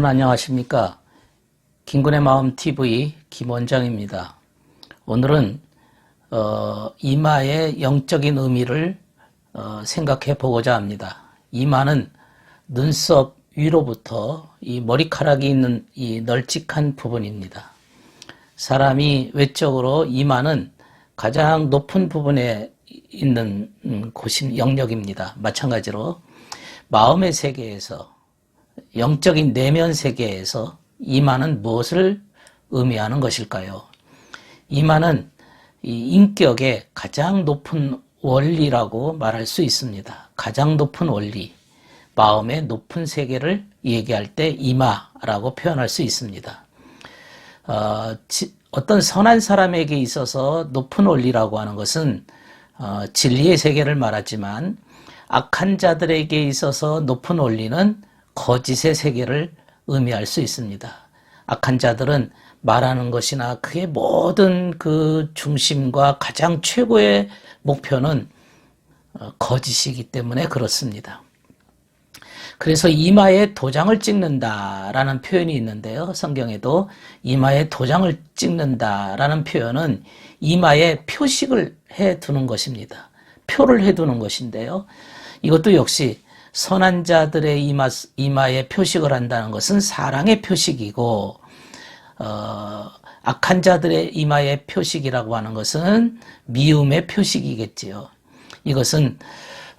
여러분 안녕하십니까? 김군의 마음 TV 김원장입니다. 오늘은 어, 이마의 영적인 의미를 어, 생각해 보고자 합니다. 이마는 눈썹 위로부터 이 머리카락이 있는 이 널찍한 부분입니다. 사람이 외적으로 이마는 가장 높은 부분에 있는 음, 곳인 영역입니다. 마찬가지로 마음의 세계에서 영적인 내면 세계에서 이마는 무엇을 의미하는 것일까요? 이마는 이 인격의 가장 높은 원리라고 말할 수 있습니다. 가장 높은 원리, 마음의 높은 세계를 얘기할 때 이마라고 표현할 수 있습니다. 어, 떤 선한 사람에게 있어서 높은 원리라고 하는 것은 어, 진리의 세계를 말하지만 악한 자들에게 있어서 높은 원리는 거짓의 세계를 의미할 수 있습니다. 악한 자들은 말하는 것이나 그의 모든 그 중심과 가장 최고의 목표는 어, 거짓이기 때문에 그렇습니다. 그래서 이마에 도장을 찍는다라는 표현이 있는데요. 성경에도 이마에 도장을 찍는다라는 표현은 이마에 표식을 해 두는 것입니다. 표를 해 두는 것인데요. 이것도 역시 선한 자들의 이마, 이마에 표식을 한다는 것은 사랑의 표식이고, 어, 악한 자들의 이마의 표식이라고 하는 것은 미움의 표식이겠지요. 이것은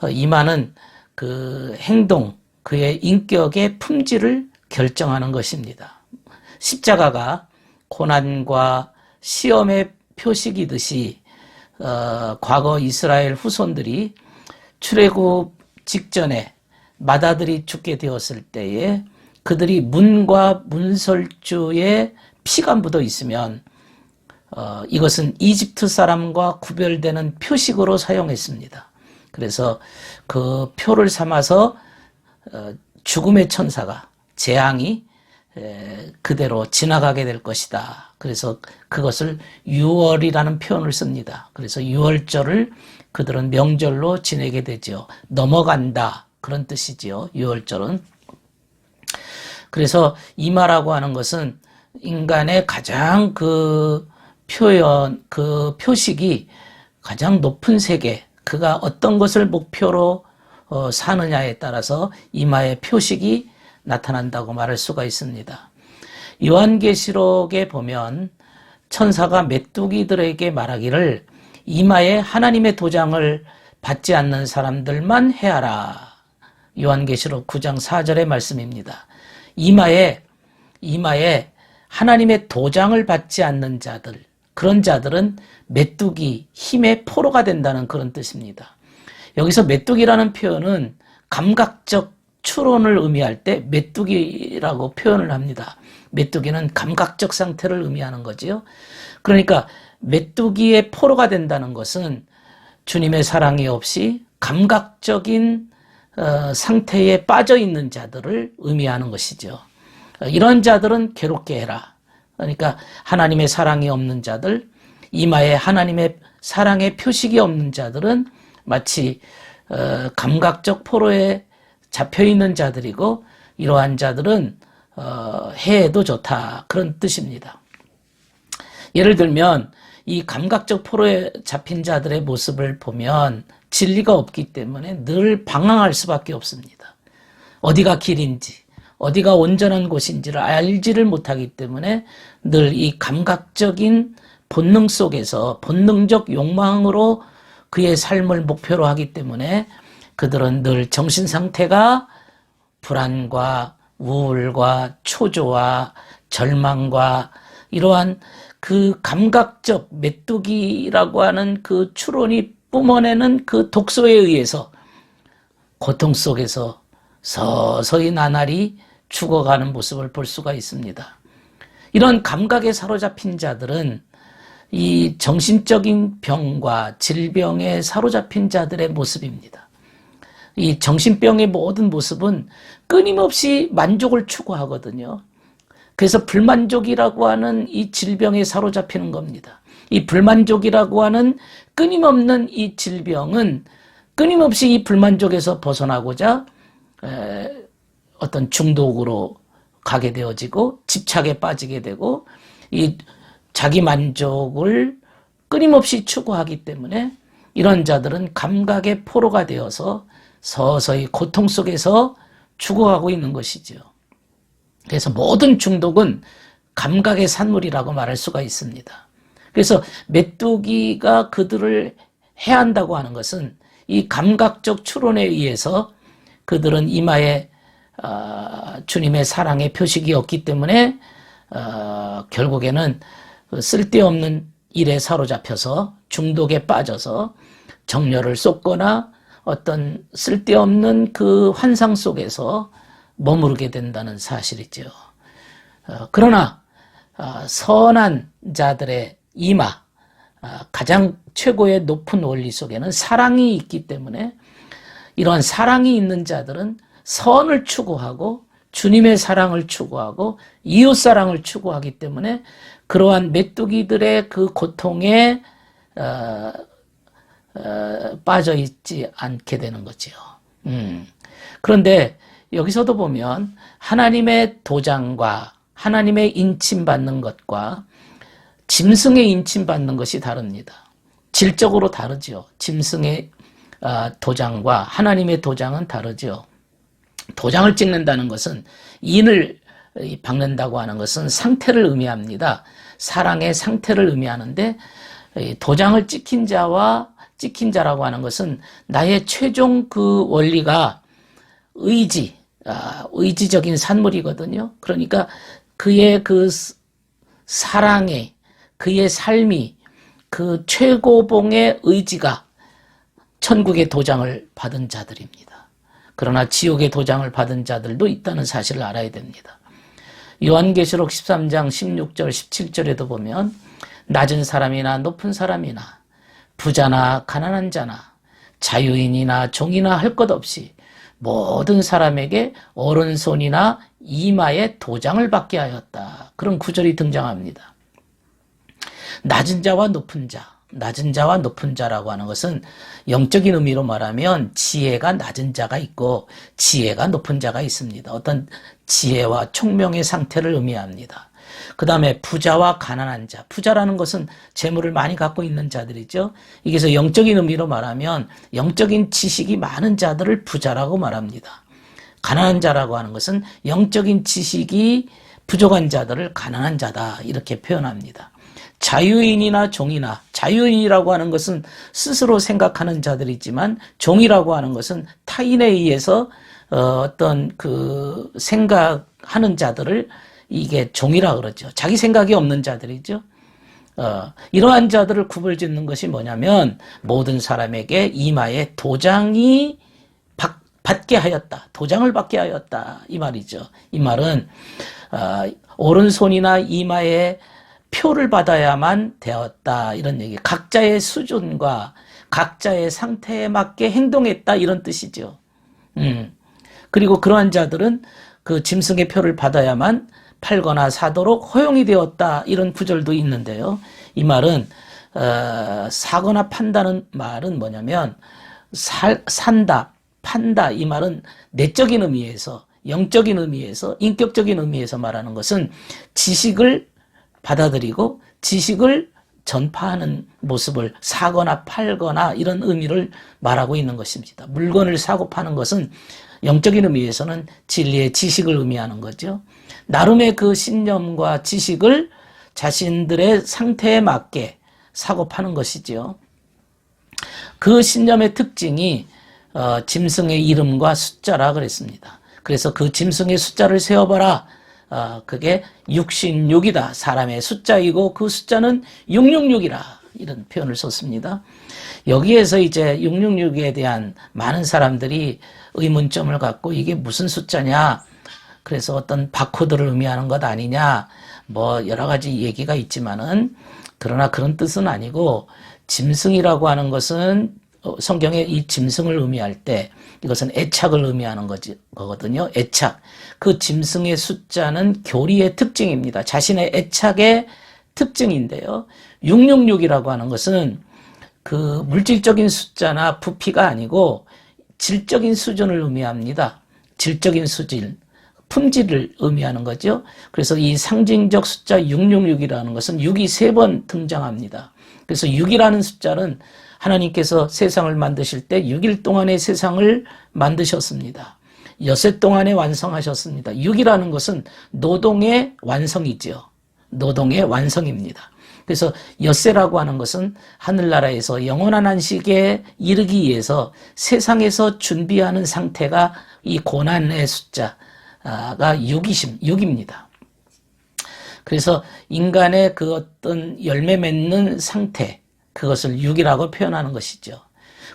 어, 이마는 그 행동, 그의 인격의 품질을 결정하는 것입니다. 십자가가 고난과 시험의 표식이듯이 어, 과거 이스라엘 후손들이 출애굽 직전에 마다들이 죽게 되었을 때에 그들이 문과 문설주에 피가 묻어 있으면 어, 이것은 이집트 사람과 구별되는 표식으로 사용했습니다. 그래서 그 표를 삼아서 어, 죽음의 천사가 재앙이 에, 그대로 지나가게 될 것이다. 그래서 그것을 유월이라는 표현을 씁니다. 그래서 유월절을 그들은 명절로 지내게 되죠. 넘어간다. 그런 뜻이지요. 유월절은. 그래서 이마라고 하는 것은 인간의 가장 그 표현, 그 표식이 가장 높은 세계, 그가 어떤 것을 목표로 어, 사느냐에 따라서 이마의 표식이 나타난다고 말할 수가 있습니다. 요한계시록에 보면 천사가 메뚜기들에게 말하기를 이마에 하나님의 도장을 받지 않는 사람들만 해하라. 요한계시록 9장 4절의 말씀입니다. 이마에 이마에 하나님의 도장을 받지 않는 자들 그런 자들은 메뚜기 힘의 포로가 된다는 그런 뜻입니다. 여기서 메뚜기라는 표현은 감각적 추론을 의미할 때 메뚜기라고 표현을 합니다. 메뚜기는 감각적 상태를 의미하는 거지요. 그러니까 메뚜기의 포로가 된다는 것은 주님의 사랑이 없이 감각적인 어, 상태에 빠져 있는 자들을 의미하는 것이죠. 어, 이런 자들은 괴롭게 해라. 그러니까 하나님의 사랑이 없는 자들, 이마에 하나님의 사랑의 표식이 없는 자들은 마치 어, 감각적 포로에 잡혀 있는 자들이고 이러한 자들은 해도 좋다 그런 뜻입니다. 예를 들면 이 감각적 포로에 잡힌 자들의 모습을 보면 진리가 없기 때문에 늘 방황할 수밖에 없습니다. 어디가 길인지, 어디가 온전한 곳인지를 알지를 못하기 때문에 늘 이 감각적인 본능 속에서 본능적 욕망으로 그의 삶을 목표로 하기 때문에 그들은 늘 정신 상태가 불안과 우울과 초조와 절망과 이러한 그 감각적 메뚜기라고 하는 그 추론이 뿜어내는 그 독소에 의해서 고통 속에서 서서히 나날이 죽어가는 모습을 볼 수가 있습니다. 이런 감각에 사로잡힌 자들은 이 정신적인 병과 질병에 사로잡힌 자들의 모습입니다. 이 정신병의 모든 모습은 끊임없이 만족을 추구하거든요. 그래서 불만족이라고 하는 이 질병에 사로잡히는 겁니다. 이 불만족이라고 하는 끊임없는 이 질병은 끊임없이 이 불만족에서 벗어나고자 어떤 중독으로 가게 되어지고 집착에 빠지게 되고 이 자기 만족을 끊임없이 추구하기 때문에 이런 자들은 감각의 포로가 되어서 서서히 고통 속에서 죽어가고 있는 것이지요. 그래서 모든 중독은 감각의 산물이라고 말할 수가 있습니다. 그래서 메뚜기가 그들을 해한다고 하는 것은 이 감각적 추론에 의해서 그들은 이마에 어, 주님의 사랑의 표식이 없기 때문에 어, 결국에는 그 쓸데없는 일에 사로잡혀서 중독에 빠져서 정열을 쏟거나 어떤 쓸데없는 그 환상 속에서 머무르게 된다는 사실이죠. 어, 그러나 어, 선한 자들의 이마, 어, 가장 최고의 높은 원리 속에는 사랑이 있기 때문에 이러한 사랑이 있는 자들은 선을 추구하고 주님의 사랑을 추구하고 이웃 사랑을 추구하기 때문에 그러한 메뚜기들의 그 고통에 어, 어, 빠져 있지 않게 되는 거지요. 음. 그런데 여기서도 보면 하나님의 도장과 하나님의 인침받는 것과 짐승의 인침받는 것이 다릅니다. 질적으로 다르죠. 짐승의 어, 도장과 하나님의 도장은 다르죠. 도장을 찍는다는 것은 인을 박는다고 하는 것은 상태를 의미합니다. 사랑의 상태를 의미하는데 도장을 찍힌 자와 찍힌 자라고 하는 것은 나의 최종 그 원리가 의지, 아, 의지적인 산물이거든요. 그러니까 그의 그 사랑의 그의 삶이 그 최고봉의 의지가 천국의 도장을 받은 자들입니다. 그러나 지옥의 도장을 받은 자들도 있다는 사실을 알아야 됩니다. 요한계시록 13장 16절 17절에도 보면 낮은 사람이나 높은 사람이나 부자나 가난한 자나 자유인이나 종이나 할 것 없이 모든 사람에게 오른손이나 이마에 도장을 받게 하였다. 그런 구절이 등장합니다. 낮은 자와 높은 자, 낮은 자와 높은 자라고 하는 것은 영적인 의미로 말하면 지혜가 낮은 자가 있고 지혜가 높은 자가 있습니다. 어떤 지혜와 총명의 상태를 의미합니다. 그 다음에 부자와 가난한 자. 부자라는 것은 재물을 많이 갖고 있는 자들이죠. 이게서 영적인 의미로 말하면 영적인 지식이 많은 자들을 부자라고 말합니다. 가난한 자라고 하는 것은 영적인 지식이 부족한 자들을 가난한 자다. 이렇게 표현합니다. 자유인이나 종이나 자유인이라고 하는 것은 스스로 생각하는 자들이지만 종이라고 하는 것은 타인에 의해서 어, 어떤 그 생각하는 자들을 이게 종이라 그러죠. 자기 생각이 없는 자들이죠. 어, 이러한 자들을 구별 짓는 것이 뭐냐면 모든 사람에게 이마에 도장이 받, 받게 하였다. 도장을 받게 하였다. 이 말이죠. 이 말은 어, 오른손이나 이마에 표를 받아야만 되었다. 이런 얘기. 각자의 수준과 각자의 상태에 맞게 행동했다. 이런 뜻이죠. 음. 그리고 그러한 자들은 그 짐승의 표를 받아야만 팔거나 사도록 허용이 되었다. 이런 구절도 있는데요. 이 말은 어, 사거나 판다는 말은 뭐냐면 살, 산다, 판다 이 말은 내적인 의미에서 영적인 의미에서 인격적인 의미에서 말하는 것은 지식을 받아들이고 지식을 전파하는 모습을 사거나 팔거나 이런 의미를 말하고 있는 것입니다. 물건을 사고 파는 것은 영적인 의미에서는 진리의 지식을 의미하는 거죠. 나름의 그 신념과 지식을 자신들의 상태에 맞게 사고 파는 것이지요. 그 신념의 특징이 어, 짐승의 이름과 숫자라 그랬습니다. 그래서 그 짐승의 숫자를 세어봐라. 어, 그게 66이다. 사람의 숫자이고 그 숫자는 666이라. 이런 표현을 썼습니다. 여기에서 이제 666에 대한 많은 사람들이 의문점을 갖고 이게 무슨 숫자냐. 그래서 어떤 바코드를 의미하는 것 아니냐. 뭐 여러 가지 얘기가 있지만은 그러나 그런 뜻은 아니고 짐승이라고 하는 것은 어, 성경에 이 짐승을 의미할 때 이것은 애착을 의미하는 거지, 거거든요. 애착. 그 짐승의 숫자는 교리의 특징입니다. 자신의 애착의 특징인데요. 666이라고 하는 것은 그 물질적인 숫자나 부피가 아니고 질적인 수준을 의미합니다. 질적인 수준. 품질을 의미하는 거죠. 그래서 이 상징적 숫자 666이라는 것은 6이 세 번 등장합니다. 그래서 6이라는 숫자는 하나님께서 세상을 만드실 때 6일 동안의 세상을 만드셨습니다. 엿새 동안에 완성하셨습니다. 6이라는 것은 노동의 완성이죠. 노동의 완성입니다. 그래서 엿새라고 하는 것은 하늘나라에서 영원한 안식에 이르기 위해서 세상에서 준비하는 상태가 이 고난의 숫자가 6이심, 6입니다. 그래서 인간의 그 어떤 열매 맺는 상태, 그것을 6이라고 표현하는 것이죠.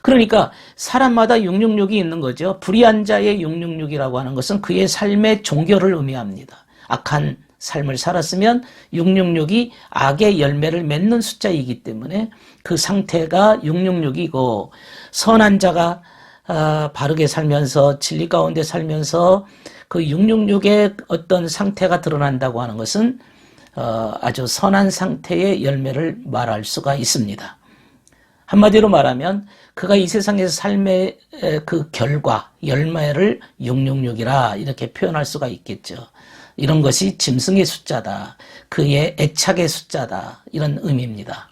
그러니까 사람마다 666이 있는 거죠. 불의한 자의 666이라고 하는 것은 그의 삶의 종교를 의미합니다. 악한 삶을 살았으면 666이 악의 열매를 맺는 숫자이기 때문에 그 상태가 666이고 선한 자가 아, 바르게 살면서 진리 가운데 살면서 그 666의 어떤 상태가 드러난다고 하는 것은 어, 아주 선한 상태의 열매를 말할 수가 있습니다. 한마디로 말하면 그가 이 세상에서 삶의 그 결과, 열매를 666이라 이렇게 표현할 수가 있겠죠. 이런 것이 짐승의 숫자다. 그의 애착의 숫자다. 이런 의미입니다.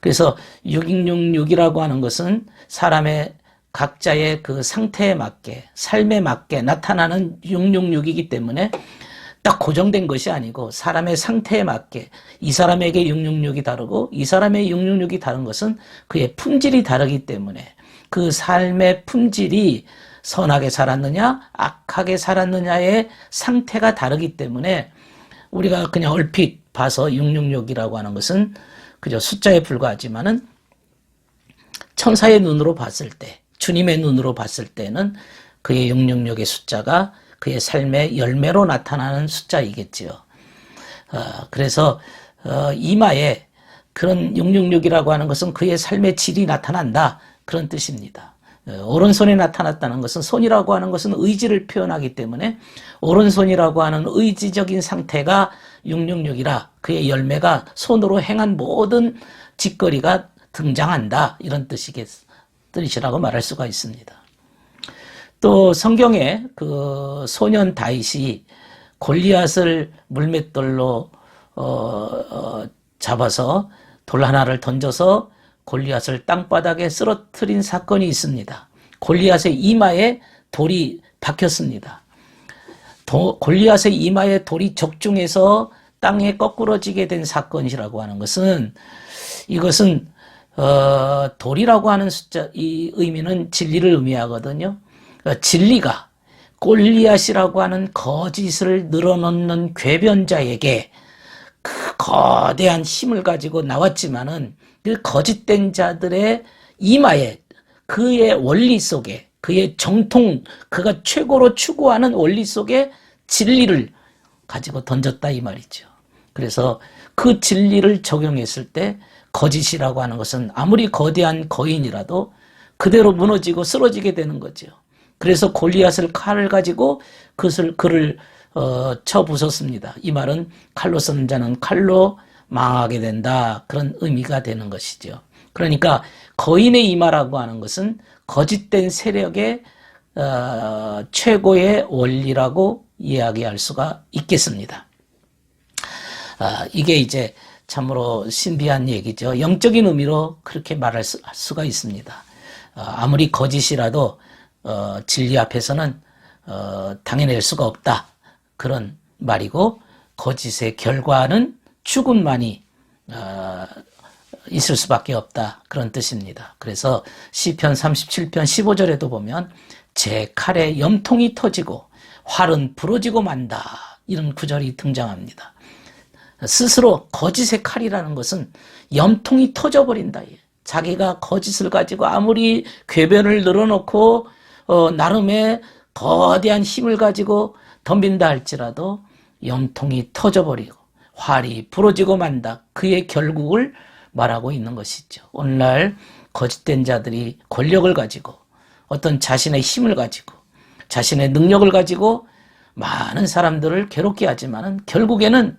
그래서 666이라고 하는 것은 사람의 각자의 그 상태에 맞게, 삶에 맞게 나타나는 666이기 때문에 딱 고정된 것이 아니고 사람의 상태에 맞게 이 사람에게 666이 다르고 이 사람의 666이 다른 것은 그의 품질이 다르기 때문에 그 삶의 품질이 선하게 살았느냐 악하게 살았느냐의 상태가 다르기 때문에 우리가 그냥 얼핏 봐서 666이라고 하는 것은 그저 숫자에 불과하지만은 천사의 눈으로 봤을 때 주님의 눈으로 봤을 때는 그의 666의 숫자가 그의 삶의 열매로 나타나는 숫자이겠지요. 어, 그래서 어, 이마에 그런 666이라고 하는 것은 그의 삶의 질이 나타난다 그런 뜻입니다. 어, 오른손에 나타났다는 것은 손이라고 하는 것은 의지를 표현하기 때문에 오른손이라고 하는 의지적인 상태가 666이라 그의 열매가 손으로 행한 모든 짓거리가 등장한다 이런 뜻이겠 뜻이라고 말할 수가 있습니다. 또 성경에 그 소년 다윗이 골리앗을 물맷돌로 어, 어, 잡아서 돌 하나를 던져서 골리앗을 땅바닥에 쓰러뜨린 사건이 있습니다. 골리앗의 이마에 돌이 박혔습니다. 도, 골리앗의 이마에 돌이 적중해서 땅에 거꾸러지게 된 사건이라고 하는 것은 이것은 어, 돌이라고 하는 숫자 이 의미는 진리를 의미하거든요. 어, 진리가 골리앗이라고 하는 거짓을 늘어놓는 궤변자에게 그 거대한 힘을 가지고 나왔지만은 그 거짓된 자들의 이마에 그의 원리 속에 그의 정통 그가 최고로 추구하는 원리 속에 진리를 가지고 던졌다 이 말이죠. 그래서 그 진리를 적용했을 때 거짓이라고 하는 것은 아무리 거대한 거인이라도 그대로 무너지고 쓰러지게 되는 거죠. 그래서 골리앗을 칼을 가지고 그것을 그를 어, 쳐 부쉈습니다. 이 말은 칼로 쓰는 자는 칼로 망하게 된다 그런 의미가 되는 것이죠. 그러니까 거인의 이마라고 하는 것은 거짓된 세력의 어, 최고의 원리라고 이야기할 수가 있겠습니다. 아, 이게 이제 참으로 신비한 얘기죠. 영적인 의미로 그렇게 말할 수, 가 있습니다. 어, 아무리 거짓이라도 어, 진리 앞에서는 어, 당해낼 수가 없다. 그런 말이고 거짓의 결과는 죽음만이 어, 있을 수밖에 없다. 그런 뜻입니다. 그래서 시편 37편 15절에도 보면 제 칼에 염통이 터지고 활은 부러지고 만다. 이런 구절이 등장합니다. 스스로 거짓의 칼이라는 것은 염통이 터져버린다. 자기가 거짓을 가지고 아무리 궤변을 늘어놓고 어, 나름의 거대한 힘을 가지고 덤빈다 할지라도 염통이 터져버리고 활이 부러지고 만다. 그의 결국을 말하고 있는 것이죠. 오늘날 거짓된 자들이 권력을 가지고 어떤 자신의 힘을 가지고 자신의 능력을 가지고 많은 사람들을 괴롭게 하지만은 결국에는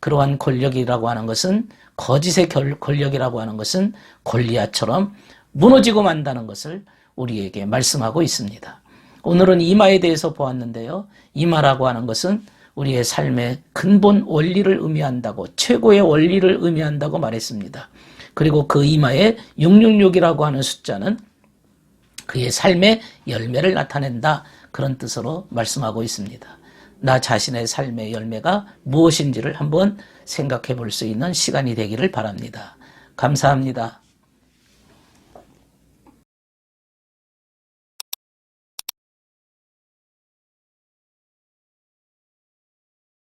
그러한 권력이라고 하는 것은 거짓의 권력이라고 하는 것은 골리앗처럼 무너지고 만다는 것을 우리에게 말씀하고 있습니다. 오늘은 이마에 대해서 보았는데요. 이마라고 하는 것은 우리의 삶의 근본 원리를 의미한다고 최고의 원리를 의미한다고 말했습니다. 그리고 그 이마에 666이라고 하는 숫자는 그의 삶의 열매를 나타낸다. 그런 뜻으로 말씀하고 있습니다. 나 자신의 삶의 열매가 무엇인지를 한번 생각해 볼 수 있는 시간이 되기를 바랍니다. 감사합니다.